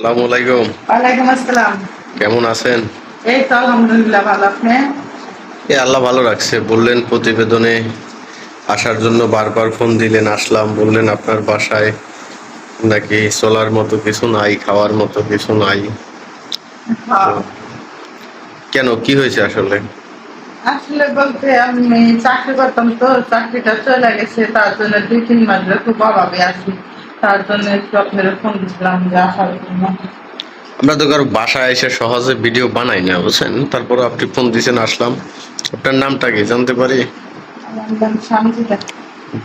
আসসালামু আলাইকুম। ওয়ালাইকুম আসসালাম। কেমন আছেন? এই তো আলহামদুলিল্লাহ ভালো আপনি? এ আল্লাহ ভালো রাখছে। বললেন প্রতিবেদনে আসার জন্য বারবার ফোন দিলেন আসলাম। বললেন আপনার বাসায় নাকি চলার মতো কিছু নাই খাওয়ার মতো কিছু নাই। হ্যাঁ। কেন কি হয়েছে আসলে? আসলে বলতে আমি চাকরি করতাম তো চাকরিটা চলে গেছে তার জন্য দুই তিন মাস খুব অভাবে আছি। তার জন্য একটু আপনার ফোন দিছিলাম যে আসার জন্য আমরা তো কারও বাসায় এসে সহজে ভিডিও বানাই না বুঝছেন? তারপর আপনি ফোন দিয়েছেন আসলাম। আপনার নামটা কি জানতে পারি?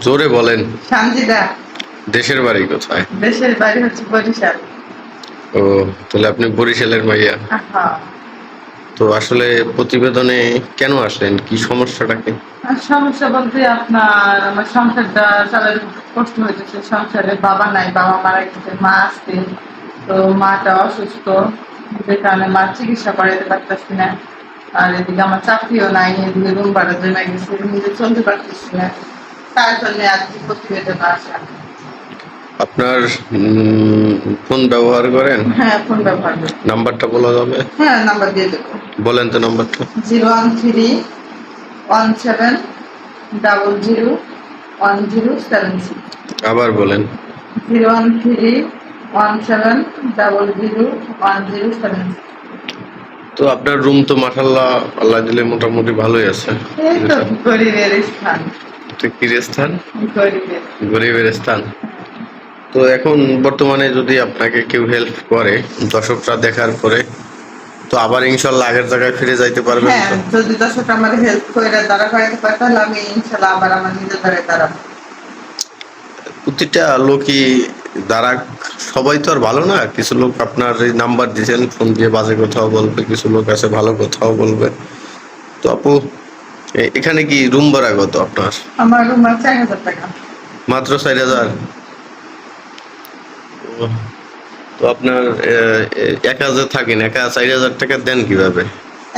জোরে বলেন। দেশের বাড়ি কোথায়? দেশের বাড়ি হচ্ছে বরিশাল। ও তাহলে আপনি বরিশালের মাইয়া। তো আসলে প্রতিবেদনে কেন আসলেন? কি সমস্যাটা কি? সমস্যা বলতে আপনার আমার সংসারটা চালাতে কষ্ট হয়েছে সংসারে বাবা নাই বাবা মারা গেছে মা আসছে তো মাটা অসুস্থ যে কারণে মা চিকিৎসা করাতে পারতেছি না। আর এদিকে আমার চাকরিও নাই এদিকে রুম ভাড়া জমা গেছে নিজে চলতে পারতেছি না। তার জন্য আর কি প্রতিবেদন আসা আপনার ফোন ব্যবহার করেন? হ্যাঁ ফোন ব্যবহার করি। নাম্বারটা বলা যাবে? হ্যাঁ নাম্বার দিয়ে দেবো। বলেন তো নাম্বারটা। Zero one three one seven double zero one zero seven six আবার বলেন। Zero one three one seven double zero one zero seven তো আপনার রুম তো মাশাল্লাহ আল্লাহ দিলে মোটামুটি ভালোই আছে। এই তো গরিবের স্থান। তো কি স্থান? গরিবের। গরিবের স্থান। তো এখন বর্তমানে যদি আপনাকে কেউ হেল্প করে দর্শকরা দেখার পরে তো আবার ইনশাল্লাহ আগের জায়গায় ফিরে যাইতে পারবেন হ্যাঁ যদি দর্শক আমার হেল্প করে দাঁড়া করাতে পারে তাহলে আমি ইনশাল্লাহ আবার আমার নিজের দ্বারা দাঁড়াবো। প্রতিটা লোকই দ্বারা সবাই তো আর ভালো না। কিছু লোক আপনার এই নাম্বার দিয়েছেন ফোন দিয়ে বাজে কথাও বলবে কিছু লোক আছে ভালো কথাও বলবে। তো আপু এখানে কি রুম ভাড়া কত আপনার? আমার রুম আছে চার হাজার টাকা। মাত্র চার হাজার? তো আপনার একা যে থাকেন একা চার হাজার টাকা দেন কীভাবে?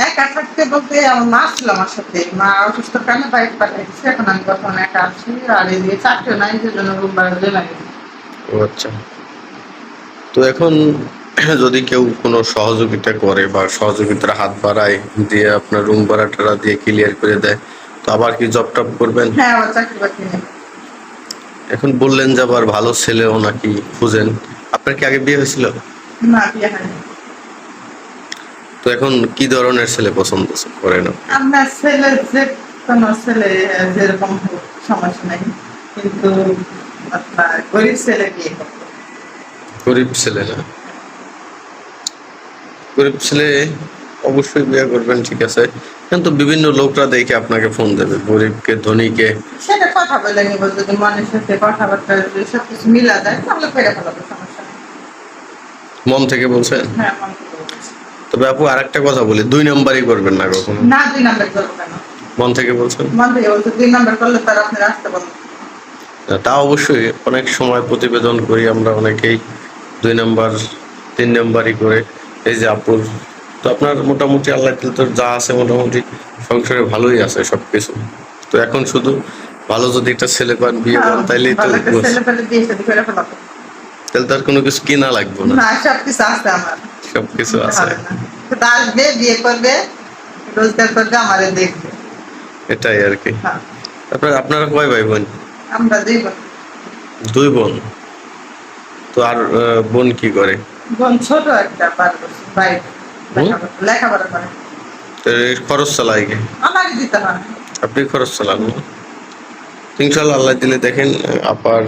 একা থাকতে বলতে আমার মা ছিল আমার সাথে। মা অসুস্থ কারণে এখন আমি বর্তমানে একা আছি। আর চাকরিও নাই যে জন্য রুম ভাড়া গেছে ও আচ্ছা। তো এখন যদি কেউ কোনো সহযোগিতা করে বা সহযোগিতার হাত বাড়ায় দিয়ে আপনার রুম ভাড়াটা দিয়ে ক্লিয়ার করে দেয় তো আবার কি জব টপ করবেন? হ্যাঁ আমার চাকরি বাকরি এখন বললেন যে আবার ভালো ছেলেও নাকি খুঁজেন। আপনার কি আগে বিয়ে হয়েছিল? না বিয়ে হয়নি। তো এখন কি ধরনের ছেলে পছন্দ করেন আপনি? আপনার ছেলে যে কোনো ছেলে যেরকম সমস্যা নেই। কিন্তু আপনার গরিব ছেলে বিয়ে। গরিব ছেলে না? গরিব ছেলে অবশ্যই বিয়ে করবেন ঠিক আছে। কিন্তু বিভিন্ন লোকরা দেখে আপনাকে ফোন দেবে গরিবকে ধনীকে। সেটা কথা বলে নিব যদি মনের সাথে কথাবার্তা সবকিছু মিলা যায় তাহলে সমস্যা নেই মন থেকে বলছেন হ্যাঁ। তবে আপু আরেকটা কথা বলি দুই নাম্বারই করবেন না কখনো? না দুই নাম্বার করব কেন? মন থেকে বলছেন মন থেকে দুই নাম্বার করলে তার আপনি আসতে তা অবশ্যই অনেক সময় প্রতিবেদন করি আমরা অনেকেই দুই নাম্বার তিন নাম্বারই করে। এই যে আপুর তো আপনার মোটামুটি আল্লাহ তো যা আছে মোটামুটি সংসারে ভালোই আছে সব কিছু তো এখন শুধু ভালো যদি একটা ছেলে পান বিয়ে পান তাইলেই তো। তাহলে তার কোনো কিছু কিনা লাগবে না। না সব কিছু আছে আমার। সবকিছু আছে। হবে না। কিন্তু আসবে বিয়ে করবে রোজগার করবে আমারে দেখবে। এটাই আর কি। হ্যাঁ। তারপরে আপনারা কয় ভাই বোন? আমরা দুই বোন। দুই বোন। তো আর বোন কি করে? বোন ছোট একটা পার লেখাপড়া- করে। খরচ চালাই কে? আমারই দিতে হয়। আপনি খরচ চালান? ইনশাল্লাহ আল্লাহ দিলে দেখেন আপার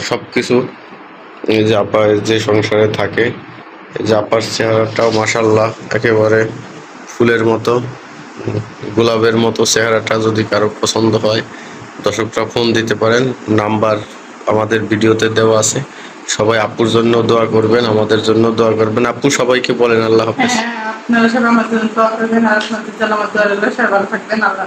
সবকিছু এই যে আপার যে সংসারে থাকে এই যে আপার চেহারাটাও মাসাল্লাহ একেবারে ফুলের মতো, গোলাপের মতো চেহারাটা যদি কারও পছন্দ হয়, দর্শকরা ফোন দিতে পারেন, নাম্বার আমাদের ভিডিওতে দেওয়া আছে। সবাই আপুর জন্য দোয়া করবেন, আমাদের জন্য দোয়া করবেন। আপু সবাইকে বলেন, আল্লাহ হাফেজ। হ্যাঁ আপনারা সব আমার জন্য দোয়া করবেন, আর আপনাদের জন্য আমার দোয়া রইল। সবাই ভালো থাকবেন, আল্লাহ।